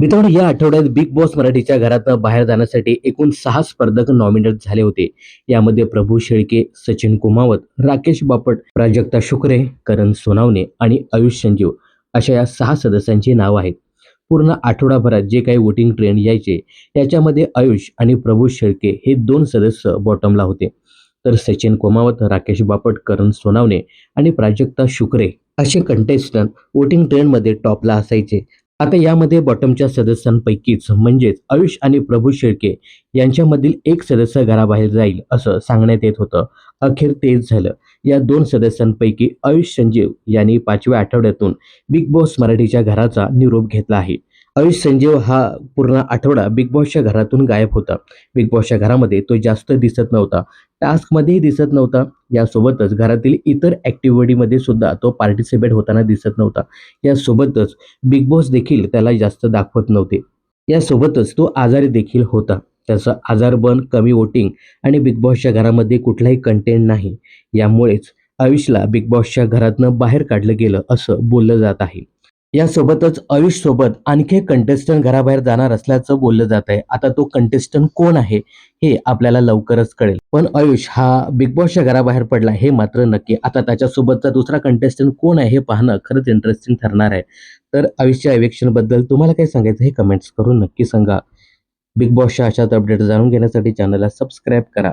मित्रांनो या आठवड्यात बिग बॉस मराठीच्या घरातनं बाहेर जाण्यासाठी एकूण सहा स्पर्धक नॉमिनेट झाले होते. यामध्ये प्रभू शेळके सचिन कुमावत राकेश बापट प्राजक्ता शुक्रे करण सोनावणे आणि आयुष संजीव अशा या सहा सदस्यांची नाव आहेत. पूर्ण आठवडाभरात जे काही वोटिंग ट्रेंड यायचे त्याच्यामध्ये आयुष आणि प्रभू शेळके हे दोन सदस्य बॉटमला होते. तर सचिन कुमावत राकेश बापट करण सोनावणे आणि प्राजक्ता शुक्रे असे कंटेस्टंट वोटिंग ट्रेंडमध्ये टॉपला असायचे. आता यामध्ये बॉटमच्या सदस्यांपैकीच म्हणजेच आयुष आणि प्रभू शेळके यांच्यामधील एक सदस्य घराबाहेर जाईल असं सांगण्यात येत होतं. अखेर तेच झालं. या दोन सदस्यांपैकी आयुष संजीव यांनी पाचव्या आठवड्यातून बिग बॉस मराठीच्या घराचा निरोप घेतला आहे. आयुष संजीव हा पूर्ण आठवडा बिग बॉसच्या घरातून गायब होता. बिग बॉसच्या घरामध्ये तो जास्त दिसत नव्हता. टास्कमध्येही दिसत नव्हता. यासोबतच घरातील इतर ॲक्टिव्हिटीमध्ये सुद्धा तो पार्टिसिपेट होताना दिसत नव्हता. यासोबतच बिग बॉस देखील त्याला जास्त दाखवत नव्हते. यासोबतच तो आजारी देखील होता. त्याचं आजारबन कमी वोटिंग आणि बिग बॉसच्या घरामध्ये कुठलाही कंटेंट नाही. यामुळेच आयुषला बिग बॉसच्या घरातनं बाहेर काढलं गेलं असं बोललं जात आहे. यासोबतच आयुषसोबत आणखी एक कंटेस्टंट घराबाहेर जाणार असल्याचं बोललं जात आहे. आता तो कंटेस्टंट कोण आहे हे आपल्याला लवकरच कळेल. पण आयुष हा बिग बॉसच्या घराबाहेर पडला हे मात्र नक्की. आता त्याच्यासोबतचा दुसरा कंटेस्टंट कोण आहे हे पाहणं खरंच इंटरेस्टिंग ठरणार आहे. तर आयुषच्या eviction बद्दल तुम्हाला काय सांगायचं हे कमेंट्स करून नक्की सांगा. बिग बॉसच्या अशाच अपडेट जाणून घेण्यासाठी चॅनलला सबस्क्राईब करा.